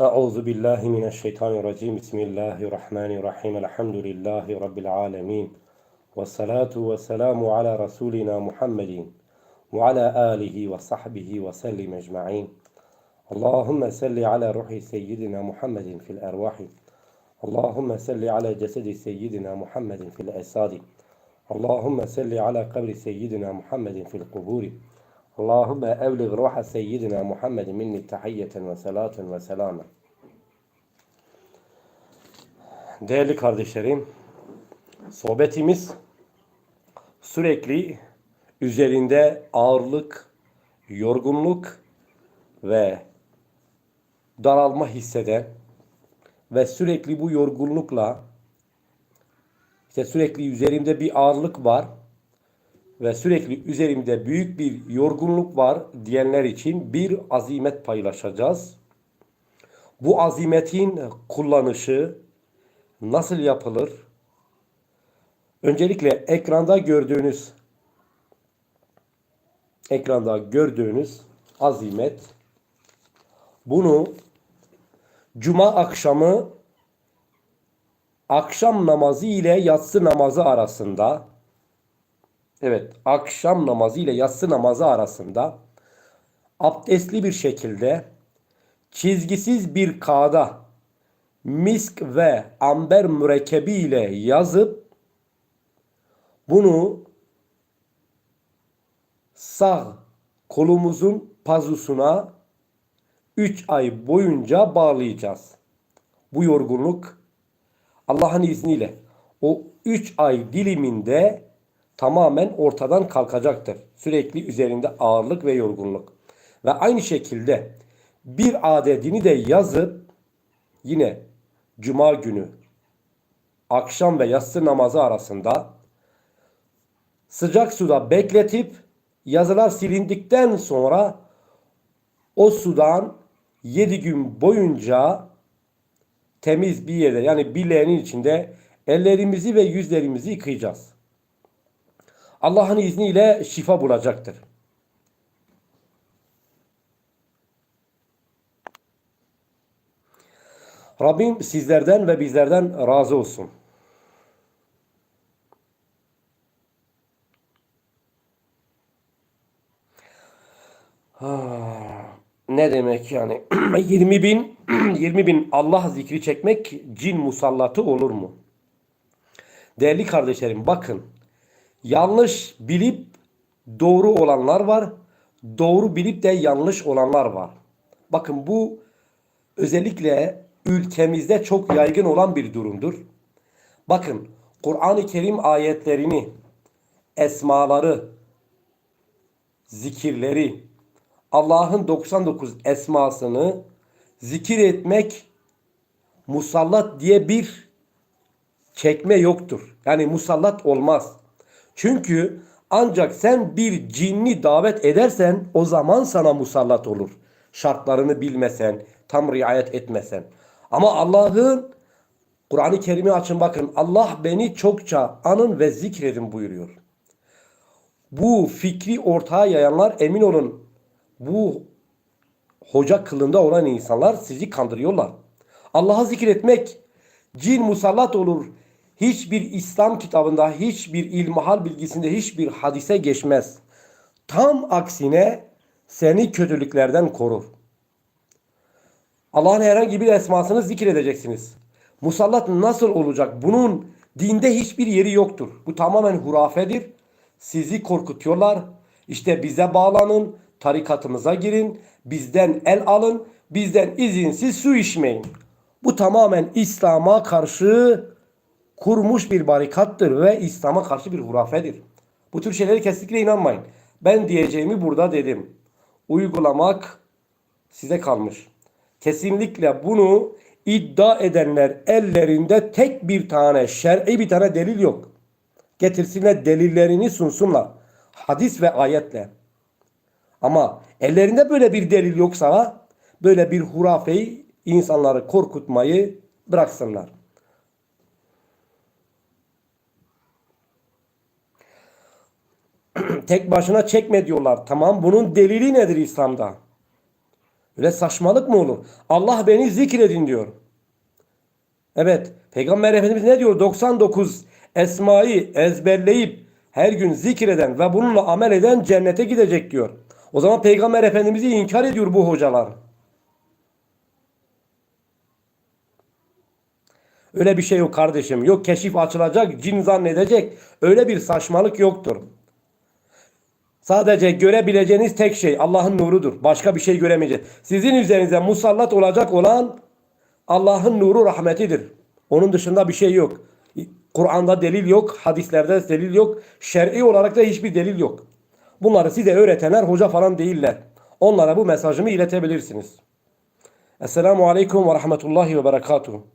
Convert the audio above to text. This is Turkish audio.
أعوذ بالله من الشيطان الرجيم. بسم الله الرحمن الرحيم. الحمد لله رب العالمين. والصلاة والسلام على رسولنا محمد وعلى آله وصحبه وسلم أجمعين. اللهم صل على روح سيدنا محمد في الأرواح. اللهم صل على جسد سيدنا محمد في الأجساد. اللهم صل على قبر سيدنا محمد في القبور. Allahümme evlig ruha seyyidina Muhammed minni tahiyyeten ve salaten ve selamen. Değerli kardeşlerim, sohbetimiz sürekli üzerinde ağırlık, yorgunluk ve daralma hisseden ve sürekli bu yorgunlukla işte sürekli üzerimde bir ağırlık var ve sürekli üzerimde büyük bir yorgunluk var diyenler için bir azimet paylaşacağız. Bu azimetin kullanışı nasıl yapılır? Öncelikle ekranda gördüğünüz ekranda gördüğünüz azimet bunu cuma akşamı akşam namazı ile yatsı namazı arasında evet akşam namazı ile yatsı namazı arasında abdestli bir şekilde çizgisiz bir kağıda misk ve amber mürekkebi ile yazıp bunu sağ kolumuzun pazusuna 3 ay boyunca bağlayacağız. Bu yorgunluk Allah'ın izniyle o 3 ay diliminde tamamen ortadan kalkacaktır. Sürekli üzerinde ağırlık ve yorgunluk. Ve aynı şekilde bir adedini de yazıp yine cuma günü akşam ve yatsı namazı arasında sıcak suda bekletip yazılar silindikten sonra o sudan 7 gün boyunca temiz bir yerde yani bileğinin içinde ellerimizi ve yüzlerimizi yıkayacağız. Allah'ın izniyle şifa bulacaktır. Rabbim sizlerden ve bizlerden razı olsun. Ne demek yani? 20 bin 20 bin Allah zikri çekmek cin musallatı olur mu? Değerli kardeşlerim bakın yanlış bilip doğru olanlar var. Doğru bilip de yanlış olanlar var. Bakın bu özellikle ülkemizde çok yaygın olan bir durumdur. Bakın Kur'an-ı Kerim ayetlerini, esmaları, zikirleri, Allah'ın 99 esmasını zikir etmek musallat diye bir çekme yoktur. Yani musallat olmaz. Çünkü ancak sen bir cinni davet edersen o zaman sana musallat olur. Şartlarını bilmesen, tam riayet etmesen. Ama Allah'ın Kur'an-ı Kerim'i açın bakın. Allah beni çokça anın ve zikredin buyuruyor. Bu fikri ortaya yayanlar emin olun bu hoca kılında olan insanlar sizi kandırıyorlar. Allah'ı zikretmek cin musallat olur. Hiçbir İslam kitabında, hiçbir ilmihal bilgisinde, hiçbir hadise geçmez. Tam aksine seni kötülüklerden korur. Allah'ın herhangi bir esmasını zikredeceksiniz. Musallat nasıl olacak? Bunun dinde hiçbir yeri yoktur. Bu tamamen hurafedir. Sizi korkutuyorlar. İşte bize bağlanın, tarikatımıza girin, bizden el alın, bizden izinsiz su içmeyin. Bu tamamen İslam'a karşı kurmuş bir barikattır ve İslam'a karşı bir hurafedir. Bu tür şeylere kesinlikle inanmayın. Ben diyeceğimi burada dedim. Uygulamak size kalmış. Kesinlikle bunu iddia edenler ellerinde tek bir tane şer'i bir tane delil yok. Getirsinler delillerini sunsunlar. Hadis ve ayetle. Ama ellerinde böyle bir delil yoksa böyle bir hurafeyi insanları korkutmayı bıraksınlar. Tek başına çekme diyorlar. Tamam bunun delili nedir İslam'da? Öyle saçmalık mı olur? Allah beni zikredin diyor. Evet. Peygamber Efendimiz ne diyor? 99 esmayı ezberleyip her gün zikreden ve bununla amel eden cennete gidecek diyor. O zaman Peygamber Efendimiz'i inkar ediyor bu hocalar. Öyle bir şey yok kardeşim. Yok keşif açılacak, cin zannedecek. Öyle bir saçmalık yoktur. Sadece görebileceğiniz tek şey Allah'ın nurudur. Başka bir şey göremeyeceksiniz. Sizin üzerinize musallat olacak olan Allah'ın nuru rahmetidir. Onun dışında bir şey yok. Kur'an'da delil yok, hadislerde delil yok, şer'i olarak da hiçbir delil yok. Bunları size öğretenler hoca falan değiller. Onlara bu mesajımı iletebilirsiniz. Esselamu Aleyküm ve Rahmetullahi ve Berekatuhu.